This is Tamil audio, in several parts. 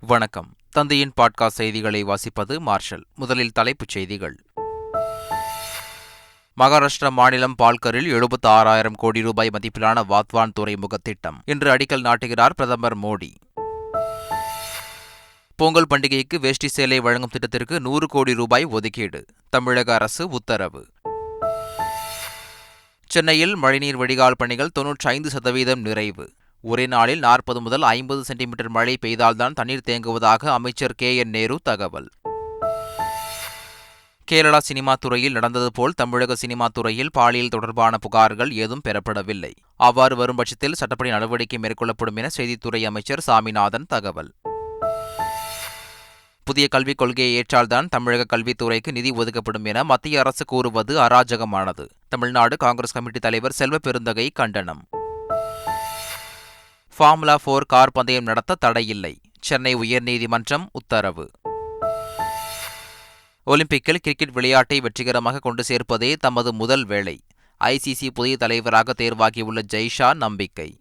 வணக்கம். தந்தையின் பாட்காஸ்ட் செய்திகளை வாசிப்பது மார்ஷல். முதலில் தலைப்புச் செய்திகள். மகாராஷ்டிரா மாநிலம் பால்கரில் எழுபத்தி ஆறாயிரம் கோடி ரூபாய் மதிப்பிலான வாத்வான் துறைமுக திட்டம். இன்று அடிக்கல் நாட்டுகிறார் பிரதமர் மோடி. பொங்கல் பண்டிகைக்கு வேஷ்டி சேலை வழங்கும் திட்டத்திற்கு நூறு கோடி ரூபாய் ஒதுக்கீடு. தமிழக அரசு உத்தரவு. சென்னையில் மழைநீர் வடிகால் பணிகள் தொன்னூற்றி ஐந்து சதவீதம் நிறைவு. ஒரே நாளில் நாற்பது முதல் ஐம்பது சென்டிமீட்டர் மழை பெய்தால்தான் தண்ணீர் தேங்குவதாக அமைச்சர் கே என் நேரு தகவல். கேரளா சினிமா துறையில் நடந்தது போல் தமிழக சினிமா துறையில் பாலியல் தொடர்பான புகார்கள் ஏதும் பெறப்படவில்லை. அவ்வாறு வரும் பட்சத்தில் சட்டப்படி நடவடிக்கை மேற்கொள்ளப்படும் என செய்தித்துறை அமைச்சர் சாமிநாதன் தகவல். புதிய கல்விக் கொள்கையை ஏற்றால்தான் தமிழக கல்வித்துறைக்கு நிதி ஒதுக்கப்படும் என மத்திய அரசு கூறுவது அராஜகமானது. தமிழ்நாடு காங்கிரஸ் கமிட்டி தலைவர் செல்வ பெருந்தகை கண்டனம். ஃபார்முலா போர் கார் பந்தயம் நடத்த தடையில்லை. சென்னை உயர்நீதிமன்றம் உத்தரவு. ஒலிம்பிக்கில் கிரிக்கெட் விளையாட்டை வெற்றிகரமாக கொண்டு சேர்ப்பதே தமது முதல் வேலை ஐசிசி புதிய தலைவராக தேர்வாகியுள்ள ஜெய்ஷா நம்பிக்கை.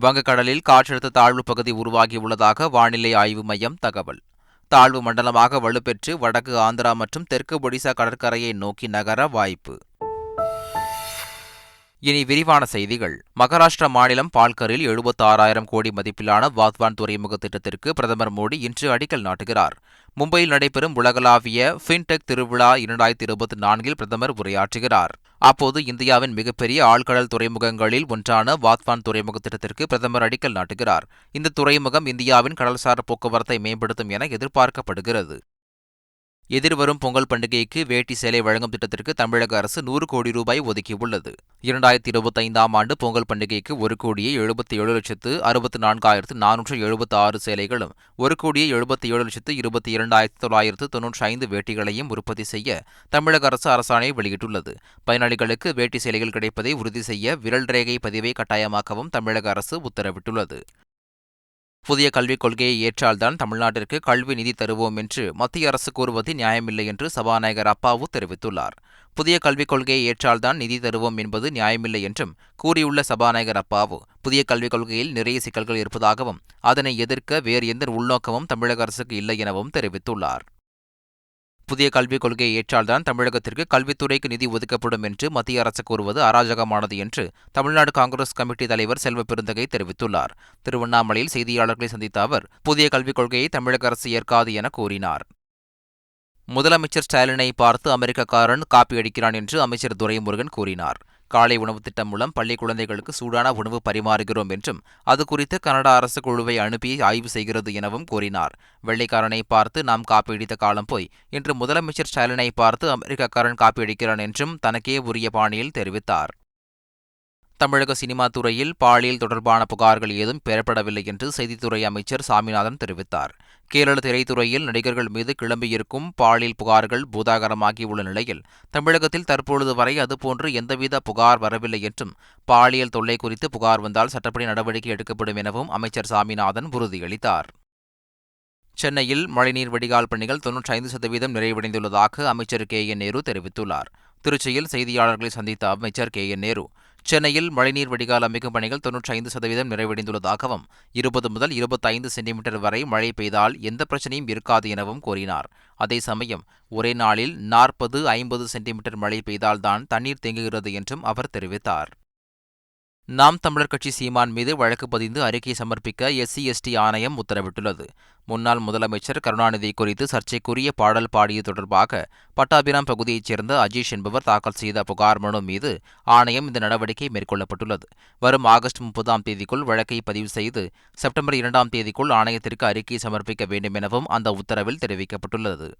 வங்கக்கடலில் காற்றழுத்த தாழ்வு பகுதி உருவாகியுள்ளதாக வானிலை ஆய்வு மையம் தகவல். தாழ்வு மண்டலமாக வலுப்பெற்று வடக்கு ஆந்திரா மற்றும் தெற்கு ஒடிசா கடற்கரையை நோக்கி நகர வாய்ப்பு. இனி விரிவான செய்திகள். மகாராஷ்டிரா மாநிலம் பால்கரில் எழுபத்தி ஆறாயிரம் கோடி மதிப்பிலான வாத்வான் துறைமுக திட்டத்திற்கு பிரதமர் மோடி இன்று அடிக்கல் நாட்டுகிறார். மும்பையில் நடைபெறும் உலகளாவிய ஃபின்டெக் திருவிழா இரண்டாயிரத்தி இருபத்தி நான்கில் பிரதமர் உரையாற்றுகிறார். அப்போது இந்தியாவின் மிகப்பெரிய ஆழ்கடல் துறைமுகங்களில் ஒன்றான வாத்வான் துறைமுக திட்டத்திற்கு பிரதமர் அடிக்கல் நாட்டுகிறார். இந்த துறைமுகம் இந்தியாவின் கடல்சார் போக்குவரத்தை மேம்படுத்தும் என எதிர்பார்க்கப்படுகிறது. எதிர்வரும் பொங்கல் பண்டிகைக்கு வேட்டி சேலை வழங்கும் திட்டத்திற்கு தமிழக அரசு நூறு கோடி ரூபாய் ஒதுக்கியுள்ளது. இரண்டாயிரத்தி இருபத்தைந்தாம் ஆண்டு பொங்கல் பண்டிகைக்கு ஒரு கோடியே எழுபத்தி ஏழு லட்சத்து அறுபத்தி நான்காயிரத்து நானூற்று எழுபத்தி ஆறு சேலைகளும் ஒரு கோடியே எழுபத்தி ஏழு லட்சத்து இருபத்தி இரண்டாயிரத்து தொள்ளாயிரத்து தொன்னூற்றி ஐந்து வேட்டிகளையும் உற்பத்தி செய்ய தமிழக அரசு அரசாணை வெளியிட்டுள்ளது. பயனாளிகளுக்கு வேட்டி சேலைகள் கிடைப்பதை உறுதி செய்ய விரல் ரேகை பதிவை கட்டாயமாக்கவும் தமிழக அரசு உத்தரவிட்டுள்ளது. புதிய கல்விக் கொள்கையை ஏற்றால்தான் தமிழ்நாட்டிற்கு கல்வி நிதி தருவோம் என்று மத்திய அரசு கூறுவது நியாயமில்லை என்று சபாநாயகர் அப்பாவு தெரிவித்துள்ளார். புதிய கல்விக் கொள்கையை ஏற்றால்தான் நிதி தருவோம் என்பது நியாயமில்லை என்றும் கூறியுள்ள சபாநாயகர் அப்பாவு புதிய கல்விக் கொள்கையில் நிறைய சிக்கல்கள் இருப்பதாகவும் அதனை எதிர்க்க வேறு எந்த உள்நோக்கமும் தமிழக அரசுக்கு இல்லை எனவும் தெரிவித்துள்ளார். புதிய கல்விக் கொள்கையை ஏற்றால்தான் தமிழகத்திற்கு கல்வித்துறைக்கு நிதி ஒதுக்கப்படும் என்று மத்திய அரசு கூறுவது அராஜகமானது என்று தமிழ்நாடு காங்கிரஸ் கமிட்டி தலைவர் செல்வ பெருந்தகை தெரிவித்துள்ளார். திருவண்ணாமலையில் செய்தியாளர்களை சந்தித்த அவர் புதிய கல்விக் கொள்கையை தமிழக அரசு ஏற்காது என கூறினார். முதலமைச்சர் ஸ்டாலினை பார்த்து அமெரிக்கக்காரன் காப்பி அடிக்கிறான் என்று அமைச்சர் துரைமுருகன் கூறினார். காலை உணவு திட்டம் மூலம் பள்ளி குழந்தைகளுக்கு சூடான உணவு பரிமாறுகிறோம் என்றும் அது குறித்து கனடா அரசு குழுவை அனுப்பி ஆய்வு செய்கிறது எனவும் கூறினார். வெள்ளைக்காரனை பார்த்து நாம் காப்பியடித்த காலம் போய் இன்று முதலமைச்சர் ஸ்டாலினை பார்த்து அமெரிக்கக்காரன் காப்பியடிக்கிறான் என்றும் தனக்கே உரிய பாணியில் தெரிவித்தார். தமிழக சினிமா துறையில் பாலியல் தொடர்பான புகார்கள் ஏதும் பெறப்படவில்லை என்று செய்தித்துறை அமைச்சர் சாமிநாதன் தெரிவித்தார். கேரள திரைத்துறையில் நடிகர்கள் மீது கிளம்பியிருக்கும் பாலியல் புகார்கள் பூதாகரமாகியுள்ள நிலையில் தமிழகத்தில் தற்பொழுது வரை அதுபோன்று எந்தவித புகார் வரவில்லை என்றும் பாலியல் தொல்லை குறித்து புகார் வந்தால் சட்டப்படி நடவடிக்கை எடுக்கப்படும் எனவும் அமைச்சர் சாமிநாதன் உறுதியளித்தார். சென்னையில் மழைநீர் வடிகால் பணிகள் தொன்னூற்றி ஐந்து சதவீதம் நிறைவடைந்துள்ளதாக அமைச்சர் கே என் நேரு தெரிவித்துள்ளார். திருச்சியில் செய்தியாளர்களை சந்தித்த அமைச்சர் கே என் நேரு சென்னையில் மழைநீர் வடிகால் அமைக்கும் பணிகள் தொன்னூற்றி ஐந்து சதவீதம் நிறைவடைந்துள்ளதாகவும் இருபது முதல் இருபத்தைந்து சென்டிமீட்டர் வரை மழை பெய்தால் எந்த பிரச்சனையும் இருக்காது எனவும் கூறினார். அதே சமயம் ஒரே நாளில் நாற்பது ஐம்பது சென்டிமீட்டர் மழை பெய்தால்தான் தண்ணீர் தேங்குகிறது என்றும் அவர் தெரிவித்தார். நாம் தமிழர் கட்சி சீமான் மீது வழக்கு பதிந்து அறிக்கை சமர்ப்பிக்க எஸ்சி எஸ்டி ஆணையம் உத்தரவிட்டுள்ளது. முன்னாள் முதலமைச்சர் கருணாநிதி குறித்து சர்ச்சைக்குரிய பாடல் பாடியது தொடர்பாக பட்டாபிராம் பகுதியைச் சேர்ந்த அஜீஷ் என்பவர் தாக்கல் செய்த புகார் மனு மீது ஆணையம் இந்த நடவடிக்கை மேற்கொள்ளப்பட்டுள்ளது. வரும் ஆகஸ்ட் முப்பதாம் தேதிக்குள் வழக்கை பதிவு செய்து செப்டம்பர் இரண்டாம் தேதிக்குள் ஆணையத்திற்கு அறிக்கை சமர்ப்பிக்க வேண்டும் எனவும் அந்த உத்தரவில் தெரிவிக்கப்பட்டுள்ளது.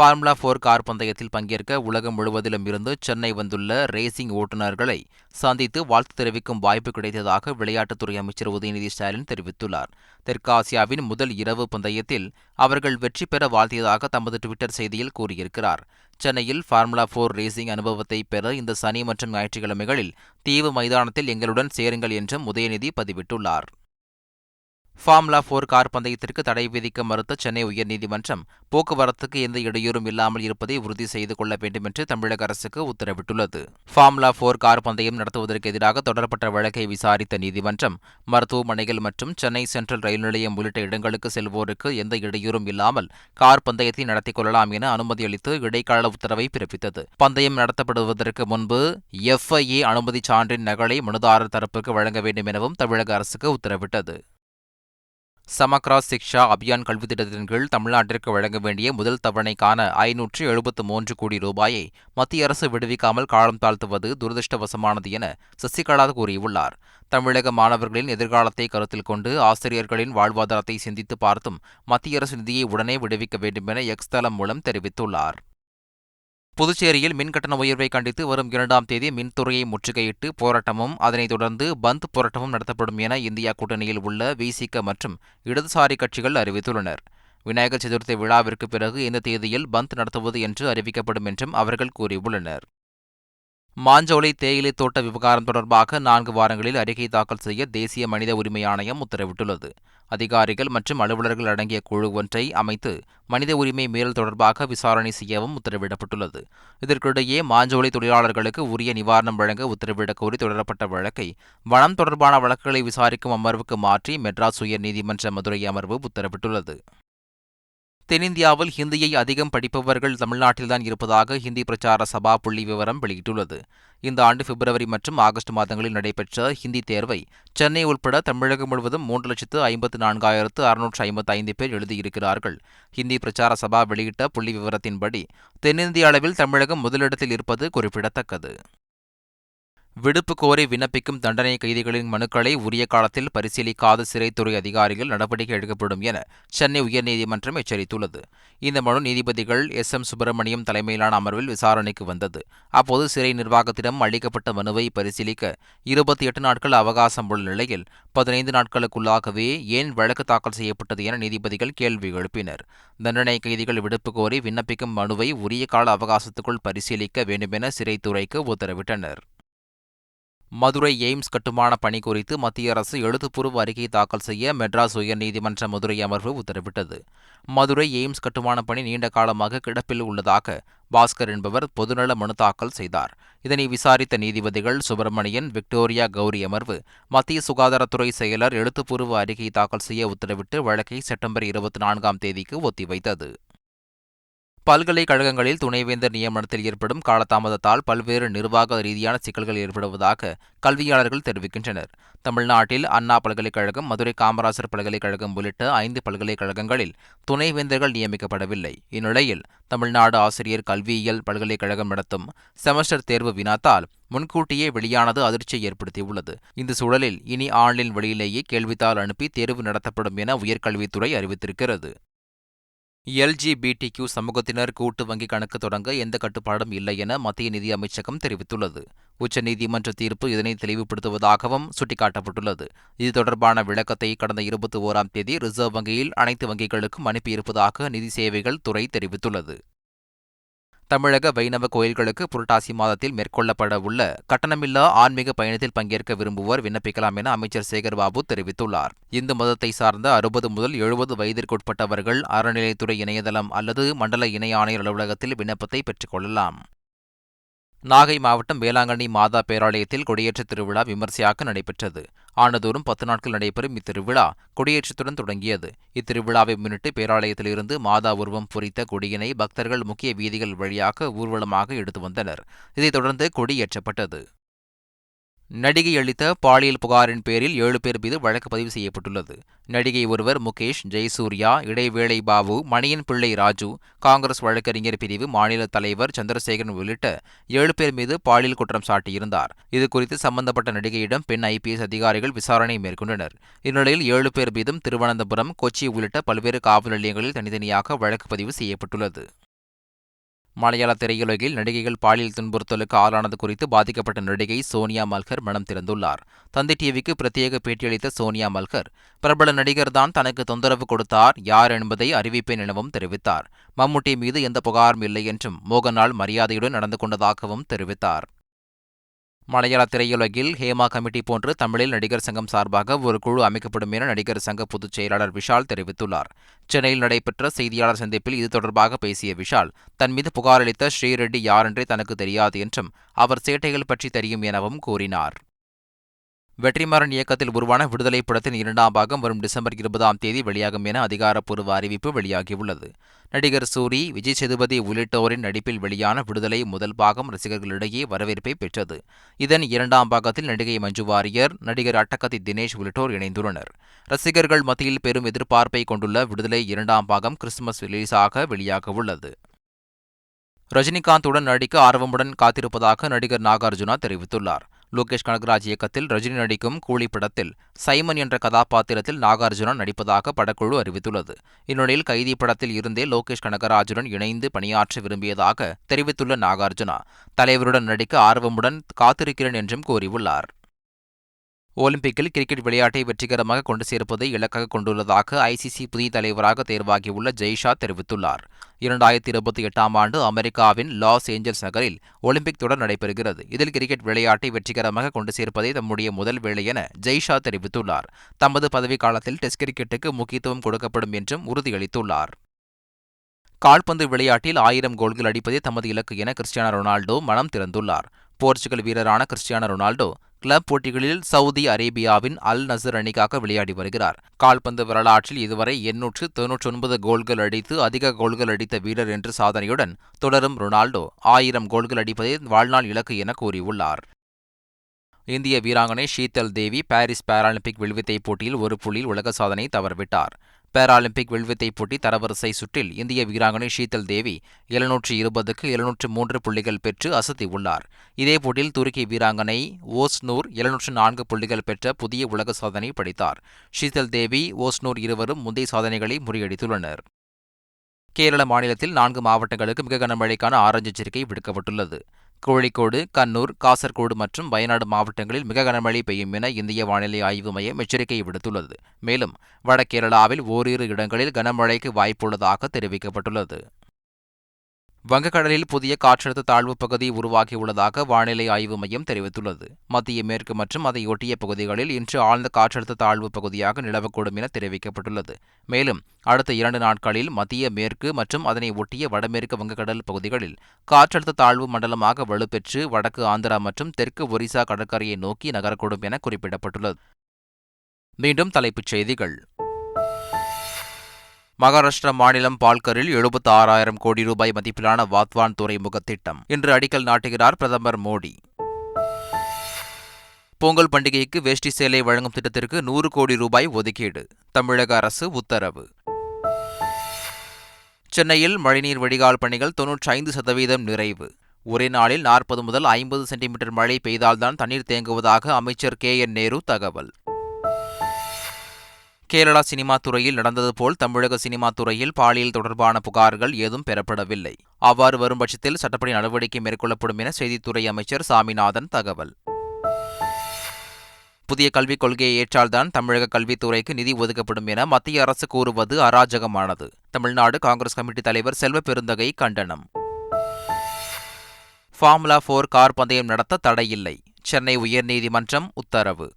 ஃபார்முலா போர் கார் பந்தயத்தில் பங்கேற்க உலகம் முழுவதிலும் இருந்து சென்னை வந்துள்ள ரேசிங் ஓட்டுநர்களை சந்தித்து வாழ்த்து தெரிவிக்கும் வாய்ப்பு கிடைத்ததாக விளையாட்டுத்துறை அமைச்சர் உதயநிதி ஸ்டாலின் தெரிவித்துள்ளார். தெற்காசியாவின் முதல் இரவு பந்தயத்தில் அவர்கள் வெற்றி பெற வாழ்த்தியதாக தமது டுவிட்டர் செய்தியில் கூறியிருக்கிறார். சென்னையில் ஃபார்முலா போர் ரேசிங் அனுபவத்தை பெற இந்த சனி மற்றும் ஞாயிற்றுக்கிழமைகளில் தீவு மைதானத்தில் எங்களுடன் சேருங்கள் என்றும் உதயநிதி பதிவிட்டுள்ளார். ஃபார்முலா போர் கார் பந்தயத்திற்கு தடை விதிக்க மறுத்த சென்னை உயர்நீதிமன்றம் போக்குவரத்துக்கு எந்த இடையூறும் இல்லாமல் இருப்பதை உறுதி செய்து கொள்ள வேண்டும் என்று தமிழக அரசுக்கு உத்தரவிட்டுள்ளது. ஃபார்முலா போர் கார் பந்தயம் நடத்துவதற்கு எதிராக தொடரப்பட்ட வழக்கை விசாரித்த நீதிமன்றம் மருத்துவமனைகள் மற்றும் சென்னை சென்ட்ரல் ரயில் நிலையம் உள்ளிட்ட இடங்களுக்கு செல்வோருக்கு எந்த இடையூறும் இல்லாமல் கார் பந்தயத்தை நடத்திக் கொள்ளலாம் என அனுமதி அளித்து இடைக்கால உத்தரவை பிறப்பித்தது. பந்தயம் நடத்தப்படுவதற்கு முன்பு எஃப்ஐஏ அனுமதி சான்றின் நகலை மனுதாரர் தரப்புக்கு வழங்க வேண்டும் எனவும் தமிழக அரசுக்கு உத்தரவிட்டது. சமக்ரா சிக்ஷா அபியான் கல்வி திட்டத்தின் கீழ் தமிழ்நாட்டிற்கு வழங்க வேண்டிய முதல் தவணைக்கான ஐநூற்று எழுபத்து மூன்று கோடி ரூபாயை மத்திய அரசு விடுவிக்காமல் காலம் தாழ்த்துவது துரதிருஷ்டவசமானது என சசிகலா கூறியுள்ளார். தமிழக மாணவர்களின் எதிர்காலத்தை கருத்தில் கொண்டு ஆசிரியர்களின் வாழ்வாதாரத்தை சிந்தித்து பார்த்தும் மத்திய அரசு நிதியை உடனே விடுவிக்க வேண்டும் என எக்ஸ் தளம் மூலம் தெரிவித்துள்ளார். புதுச்சேரியில் மின்கட்டண உயர்வை கண்டித்து வரும் இரண்டாம் தேதி மின்துறையை முற்றுகையிட்டு போராட்டமும் அதனைத் தொடர்ந்து பந்த் போராட்டமும் நடத்தப்படும் என இந்தியா கூட்டணியில் உள்ள விசிக மற்றும் இடதுசாரி கட்சிகள் அறிவித்துள்ளனர். விநாயகர் சதுர்த்தி விழாவிற்கு பிறகு இந்த தேதியில் பந்த் நடத்துவது என்று அறிவிக்கப்படும் என்றும் அவர்கள் கூறியுள்ளனர். மாஞ்சோலை தேயிலை தோட்ட விவகாரம் தொடர்பாக நான்கு வாரங்களில் அறிக்கை தாக்கல் செய்ய தேசிய மனித உரிமை ஆணையம் உத்தரவிட்டுள்ளது. அதிகாரிகள் மற்றும் அலுவலர்கள் அடங்கிய குழு ஒன்றை அமைத்து மனித உரிமை மீறல் தொடர்பாக விசாரணை செய்யவும் உத்தரவிடப்பட்டுள்ளது. இதற்கிடையே மாஞ்சோலை தொழிலாளர்களுக்கு உரிய நிவாரணம் வழங்க உத்தரவிடக் கோரி தொடரப்பட்ட வழக்கை வனம் தொடர்பான வழக்குகளை விசாரிக்கும் அமர்வுக்கு மாற்றி மெட்ராஸ் உயர்நீதிமன்ற மதுரை அமர்வு உத்தரவிட்டுள்ளது. தென்னிந்தியாவில் ஹிந்தியை அதிகம் படிப்பவர்கள் தமிழ்நாட்டில்தான் இருப்பதாக ஹிந்தி பிரச்சார சபா புள்ளி விவரம் வெளியிட்டுள்ளது. இந்த ஆண்டு பிப்ரவரி மற்றும் ஆகஸ்ட் மாதங்களில் நடைபெற்ற ஹிந்தி தேர்வை சென்னை உள்பட தமிழகம் முழுவதும் மூன்று லட்சத்து ஐம்பத்து நான்காயிரத்து அறுநூற்று ஐம்பத்தி ஐந்து பேர் எழுதியிருக்கிறார்கள். ஹிந்தி பிரச்சார சபா வெளியிட்ட புள்ளி விவரத்தின்படி தென்னிந்திய அளவில் தமிழகம் முதலிடத்தில் இருப்பது குறிப்பிடத்தக்கது. விடுப்பு கோரி விண்ணப்பிக்கும் தண்டனை கைதிகளின் மனுக்களை உரிய காலத்தில் பரிசீலிக்காத சிறைத்துறை அதிகாரிகள் நடவடிக்கை எடுக்கப்படும் என சென்னை உயர்நீதிமன்றம் எச்சரித்துள்ளது. இந்த மனு நீதிபதிகள் எஸ். எம். சுப்பிரமணியம் தலைமையிலான அமர்வில் விசாரணைக்கு வந்தது. அப்போது சிறை நிர்வாகத்திடம் அளிக்கப்பட்ட மனுவை பரிசீலிக்க இருபத்தி எட்டு நாட்கள் அவகாசம் உள்ள நிலையில் பதினைந்து நாட்களுக்குள்ளாகவே ஏன் வழக்கு தாக்கல் செய்யப்பட்டது என நீதிபதிகள் கேள்வி எழுப்பினர். தண்டனை கைதிகள் விடுப்பு கோரி விண்ணப்பிக்கும் மனுவை உரிய கால அவகாசத்துக்குள் பரிசீலிக்க வேண்டுமென சிறைத்துறைக்கு உத்தரவிட்டனர். மதுரை எய்ம்ஸ் கட்டுமான பணி குறித்து மத்திய அரசு எழுத்துப்பூர்வ அறிக்கை தாக்கல் செய்ய மெட்ராஸ் உயர்நீதிமன்ற மதுரை அமர்வு உத்தரவிட்டது. மதுரை எய்ம்ஸ் கட்டுமான பணி நீண்ட காலமாக கிடப்பில் உள்ளதாக பாஸ்கர் என்பவர் பொதுநல மனு தாக்கல் செய்தார். இதனை விசாரித்த நீதிபதிகள் சுப்பிரமணியன் விக்டோரியா கௌரி அமர்வு மத்திய சுகாதாரத்துறை செயலர் எழுத்துப்பூர்வ அறிக்கை தாக்கல் செய்ய உத்தரவிட்டு வழக்கை செப்டம்பர் இருபத்தி நான்காம் தேதிக்கு ஒத்திவைத்தது. பல்கலைக்கழகங்களில் துணைவேந்தர் நியமனத்தில் ஏற்படும் காலதாமதத்தால் பல்வேறு நிர்வாக ரீதியான சிக்கல்கள் ஏற்படுவதாக கல்வியாளர்கள் தெரிவிக்கின்றனர். தமிழ்நாட்டில் அண்ணா பல்கலைக்கழகம் மதுரை காமராசர் பல்கலைக்கழகம் உள்ளிட்ட ஐந்து பல்கலைக்கழகங்களில் துணைவேந்தர்கள் நியமிக்கப்படவில்லை. இந்நிலையில் தமிழ்நாடு ஆசிரியர் கல்வியியல் பல்கலைக்கழகம் நடத்தும் செமஸ்டர் தேர்வு வினாத்தால் முன்கூட்டியே வெளியானது அதிர்ச்சியை ஏற்படுத்தியுள்ளது. இந்த சூழலில் இனி ஆன்லைன் வழியிலேயே கேள்வித்தாள் அனுப்பி தேர்வு நடத்தப்படும் என உயர்கல்வித்துறை அறிவித்திருக்கிறது. எல்ஜிபிடிக்யூ சமூகத்தினர் கூட்டு வங்கி கணக்கு தொடங்க எந்த கட்டுப்பாடும் இல்லை என மத்திய நிதி அமைச்சகம் தெரிவித்துள்ளது. உச்சநீதிமன்ற தீர்ப்பு இதனை தெளிவுபடுத்துவதாகவும் சுட்டிக்காட்டப்பட்டுள்ளது. இது தொடர்பான விளக்கத்தை கடந்த இருபத்தி ஓராம் தேதி ரிசர்வ் வங்கியில் அனைத்து வங்கிகளுக்கும் அனுப்பியிருப்பதாக நிதி சேவைகள் துறை தெரிவித்துள்ளது. தமிழக வைணவ கோயில்களுக்கு புரட்டாசி மாதத்தில் மேற்கொள்ளப்பட உள்ள கட்டணமில்லா ஆன்மீக பயணத்தில் பங்கேற்க விரும்புவோர் விண்ணப்பிக்கலாம் என அமைச்சர் சேகர்பாபு தெரிவித்துள்ளார். இந்து மதத்தை சார்ந்த அறுபது முதல் எழுபது வயதிற்குட்பட்டவர்கள் அறநிலைத்துறை இணையதளம் அல்லது மண்டல இணை ஆணையர் அலுவலகத்தில் விண்ணப்பத்தை பெற்றுக் கொள்ளலாம். நாகை மாவட்டம் வேளாங்கண்ணி மாதா பேராலயத்தில் கொடியேற்ற திருவிழா விமர்சையாக நடைபெற்றது. ஆண்டுதோறும் பத்து நாட்கள் நடைபெறும் இத்திருவிழா கொடியேற்றத்துடன் தொடங்கியது. இத்திருவிழாவை முன்னிட்டு பேராலயத்திலிருந்து மாதா உருவம் பொறித்த கொடியினை பக்தர்கள் முக்கிய வீதிகள் வழியாக ஊர்வலமாக எடுத்து வந்தனர். இதைத் தொடர்ந்து கொடியேற்றப்பட்டது. நடிகை அளித்த பாலியல் புகாரின் பேரில் ஏழு பேர் மீது வழக்கு பதிவு செய்யப்பட்டுள்ளது. நடிகை ஒருவர் முகேஷ் ஜெயசூர்யா இடைவேளை பாபு மணியன் பிள்ளை ராஜு காங்கிரஸ் வழக்கறிஞர் பிரிவு மாநில தலைவர் சந்திரசேகரன் உள்ளிட்ட ஏழு பேர் மீது பாலியல் குற்றம் சாட்டியிருந்தார். இதுகுறித்து சம்பந்தப்பட்ட நடிகையிடம் பெண் ஐபிஎஸ் அதிகாரிகள் விசாரணை மேற்கொண்டனர். இந்நிலையில் ஏழு பேர் மீதும் திருவனந்தபுரம் கொச்சி உள்ளிட்ட பல்வேறு காவல் நிலையங்களில் தனித்தனியாக வழக்கு பதிவு செய்யப்பட்டுள்ளது. மலையாள திரையுலகில் நடிகைகள் பாலியல் துன்புறுத்தலுக்கு ஆளானது குறித்து பாதிக்கப்பட்ட நடிகை சோனியா மல்கர் மனம் திறந்துள்ளார். தந்தை டிவிக்கு பிரத்யேக பேட்டியளித்த சோனியா மல்கர் பிரபல நடிகர் தான் தனக்கு தொந்தரவு கொடுத்தார் யார் என்பதை அறிவிப்பேன் எனவும் தெரிவித்தார். மம்முட்டி மீது எந்த புகாரும் இல்லை என்றும் மோகனால் மரியாதையுடன் நடந்து கொண்டதாகவும் தெரிவித்தார். மலையாள திரையுலகில் ஹேமா கமிட்டி போன்று தமிழில் நடிகர் சங்கம் சார்பாக ஒரு குழு அமைக்கப்படும் என நடிகர் சங்க பொதுச் செயலாளர் விஷால் தெரிவித்துள்ளார். சென்னையில் நடைபெற்ற செய்தியாளர் சந்திப்பில் இது தொடர்பாக பேசிய விஷால் தன் மீது புகாரளித்த ஸ்ரீரெட்டி யாரென்றே தனக்கு தெரியாது என்றும் அவர் சேட்டைகள் பற்றி தெரியும் எனவும் கூறினார். வெற்றிமாறன் இயக்கத்தில் உருவான விடுதலை படத்தின் இரண்டாம் பாகம் வரும் டிசம்பர் இருபதாம் தேதி வெளியாகும் என அதிகாரப்பூர்வ அறிவிப்பு வெளியாகியுள்ளது. நடிகர் சூரி விஜய் சேதுபதி உள்ளிட்டோரின் நடிப்பில் வெளியான விடுதலை முதல் பாகம் ரசிகர்களிடையே வரவேற்பை பெற்றது. இதன் இரண்டாம் பாகத்தில் நடிகை மஞ்சு வாரியர் நடிகர் அட்டகத்தி தினேஷ் உள்ளிட்டோர் இணைந்துள்ளனர். ரசிகர்கள் மத்தியில் பெரும் எதிர்பார்ப்பை கொண்டுள்ள விடுதலை இரண்டாம் பாகம் கிறிஸ்துமஸ் ரிலீஸாக வெளியாக உள்ளது. ரஜினிகாந்துடன் நடிக்க ஆர்வமுடன் காத்திருப்பதாக நடிகர் நாகார்ஜுனா தெரிவித்துள்ளார். லோகேஷ் கனகராஜ் இயக்கத்தில் ரஜினி நடிக்கும் கூலி படத்தில் சைமன் என்ற கதாபாத்திரத்தில் நாகார்ஜுனா நடிப்பதாக படக்குழு அறிவித்துள்ளது. இந்நிலையில் கைதி படத்தில் இருந்தே லோகேஷ் கனகராஜுடன் இணைந்து பணியாற்ற விரும்பியதாக தெரிவித்துள்ள நாகார்ஜுனா தலைவருடன் நடிக்க ஆர்வமுடன் காத்திருக்கிறேன் என்றும் கூறியுள்ளார். ஒலிம்பிக்கில் கிரிக்கெட் விளையாட்டை வெற்றிகரமாக கொண்டு சேர்ப்பதை இலக்காக கொண்டுள்ளதாக ஐசிசி புதிய தலைவராக தேர்வாகியுள்ள ஜெய்ஷா தெரிவித்துள்ளார். இரண்டாயிரத்தி இருபத்தி எட்டாம் ஆண்டு அமெரிக்காவின் லாஸ் ஏஞ்சல்ஸ் நகரில் ஒலிம்பிக் தொடர் நடைபெறுகிறது. இதில் கிரிக்கெட் விளையாட்டை வெற்றிகரமாக கொண்டு சேர்ப்பதே தம்முடைய முதல் வேலை என ஜெய்ஷா தெரிவித்துள்ளார். தமது பதவிக்காலத்தில் டெஸ்ட் கிரிக்கெட்டுக்கு முக்கியத்துவம் கொடுக்கப்படும் என்றும் உறுதியளித்துள்ளார். கால்பந்து விளையாட்டில் ஆயிரம் கோல்கள் அடிப்பதே தமது இலக்கு என கிறிஸ்டியானோ ரொனால்டோ மனம் திறந்துள்ளார். போர்ச்சுகல் வீரரான கிறிஸ்டியானோ ரொனால்டோ கிளப் போட்டிகளில் சவுதி அரேபியாவின் அல் நசர் அணிக்காக விளையாடி வருகிறார். கால்பந்து வரலாற்றில் இதுவரை எண்ணூற்று தொன்னூற்றி ஒன்பது கோல்கள் அடித்து அதிக கோல்கள் அடித்த வீரர் என்ற சாதனையுடன் தொடரும் ரொனால்டோ ஆயிரம் கோல்கள் அடிப்பதே வாழ்நாள் இலக்கு என கூறியுள்ளார். இந்திய வீராங்கனை ஷீதல் தேவி பாரிஸ் பாராலிம்பிக் வில்வித்தை போட்டியில் ஒரு புள்ளியில் உலக சாதனை தவறவிட்டார். பேராலிம்பிக் வில்வித்தை போட்டி தரவரிசை சுற்றில் இந்திய வீராங்கனை ஷீதல் தேவி எழுநூற்று இருபதுக்கு எழுநூற்று மூன்று புள்ளிகள் பெற்று அசத்தியுள்ளார் இதே போட்டியில் துருக்கி வீராங்கனை ஓஸ்னூர் எழுநூற்று நான்கு புள்ளிகள் பெற்ற புதிய உலக சாதனை படைத்தார். ஷீதல் தேவி ஓஸ்னூர் இருவரும் முந்தைய சாதனைகளை முறியடித்துள்ளனர். கேரள மாநிலத்தில் நான்கு மாவட்டங்களுக்கு மிக கனமழைக்கான ஆரஞ்சு எச்சரிக்கை விடுக்கப்பட்டுள்ளது. கோழிக்கோடு கண்ணூர் காசர்கோடு மற்றும் வயநாடு மாவட்டங்களில் மிக கனமழை பெய்யும் என இந்திய வானிலை ஆய்வு மையம் எச்சரிக்கை விடுத்துள்ளது. மேலும் வட கேரளாவில் ஓரிரு இடங்களில் கனமழைக்கு வாய்ப்புள்ளதாக தெரிவிக்கப்பட்டுள்ளது. வங்கக்கடலில் புதிய காற்றழுத்த தாழ்வு பகுதி உருவாகியுள்ளதாக வானிலை ஆய்வு மையம் தெரிவித்துள்ளது. மத்திய மேற்கு மற்றும் அதை ஒட்டிய பகுதிகளில் இன்று ஆழ்ந்த காற்றழுத்த தாழ்வு பகுதியாக நிலவக்கூடும் என தெரிவிக்கப்பட்டுள்ளது. மேலும் அடுத்த இரண்டு நாட்களில் மத்திய மேற்கு மற்றும் அதனை ஒட்டிய வடமேற்கு வங்கக்கடல் பகுதிகளில் காற்றழுத்த தாழ்வு மண்டலமாக வலுப்பெற்று வடக்கு ஆந்திரா மற்றும் தெற்கு ஒரிசா கடற்கரையை நோக்கி நகரக்கூடும் என குறிப்பிடப்பட்டுள்ளது. மீண்டும் தலைப்புச் செய்திகள். மகாராஷ்டிரா மாநிலம் பால்கரில் எழுபத்தி ஆறாயிரம் கோடி ரூபாய் மதிப்பிலான வாத்வான் துறைமுக திட்டம் இன்று அடிக்கல் நாட்டுகிறார் பிரதமர் மோடி. பொங்கல் பண்டிகைக்கு வேஷ்டி சேலை வழங்கும் திட்டத்திற்கு நூறு கோடி ரூபாய் ஒதுக்கீடு தமிழக அரசு உத்தரவு. சென்னையில் மழைநீர் வடிகால் பணிகள் தொன்னூற்றி ஐந்து சதவீதம் நிறைவு. ஒரே நாளில் நாற்பது முதல் ஐம்பது சென்டிமீட்டர் மழை பெய்தால்தான் தண்ணீர் தேங்குவதாக அமைச்சர் கே என் நேரு தகவல். கேரளா சினிமா துறையில் நடந்தது போல் தமிழக சினிமா துறையில் பாலியல் தொடர்பான புகார்கள் ஏதும் பெறப்படவில்லை. அவ்வாறு வரும் பட்சத்தில் சட்டப்படி நடவடிக்கை மேற்கொள்ளப்படும் என செய்தித்துறை அமைச்சர் சாமிநாதன் தகவல். புதிய கல்விக் கொள்கையை ஏற்றால்தான் தமிழக கல்வித்துறைக்கு நிதி ஒதுக்கப்படும் என மத்திய அரசு கூறுவது அராஜகமானது. தமிழ்நாடு காங்கிரஸ் கமிட்டி தலைவர் செல்வ பெருந்தகை கண்டனம். ஃபார்முலா போர் கார் பந்தயம் நடத்த தடையில்லை. சென்னை உயர்நீதிமன்றம் உத்தரவு.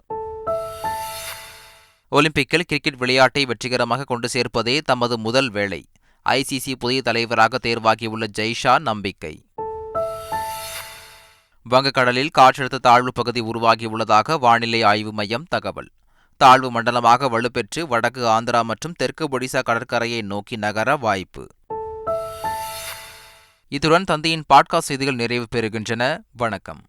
ஒலிம்பிக்கில் கிரிக்கெட் விளையாட்டை வெற்றிகரமாக கொண்டு சேர்ப்பதே தமது முதல் வேலை ஐசிசி புதிய தலைவராக தேர்வாகியுள்ள ஜெய்ஷா நம்பிக்கை. வங்கக்கடலில் காற்றழுத்த தாழ்வு பகுதி உருவாகியுள்ளதாக வானிலை ஆய்வு மையம் தகவல். தாழ்வு மண்டலமாக வலுப்பெற்று வடக்கு ஆந்திரா மற்றும் தெற்கு ஒடிசா கடற்கரையை நோக்கி நகர வாய்ப்பு. இத்துடன் தந்தையின் பாட்காஸ்ட் செய்திகள் நிறைவு பெறுகின்றன. வணக்கம்.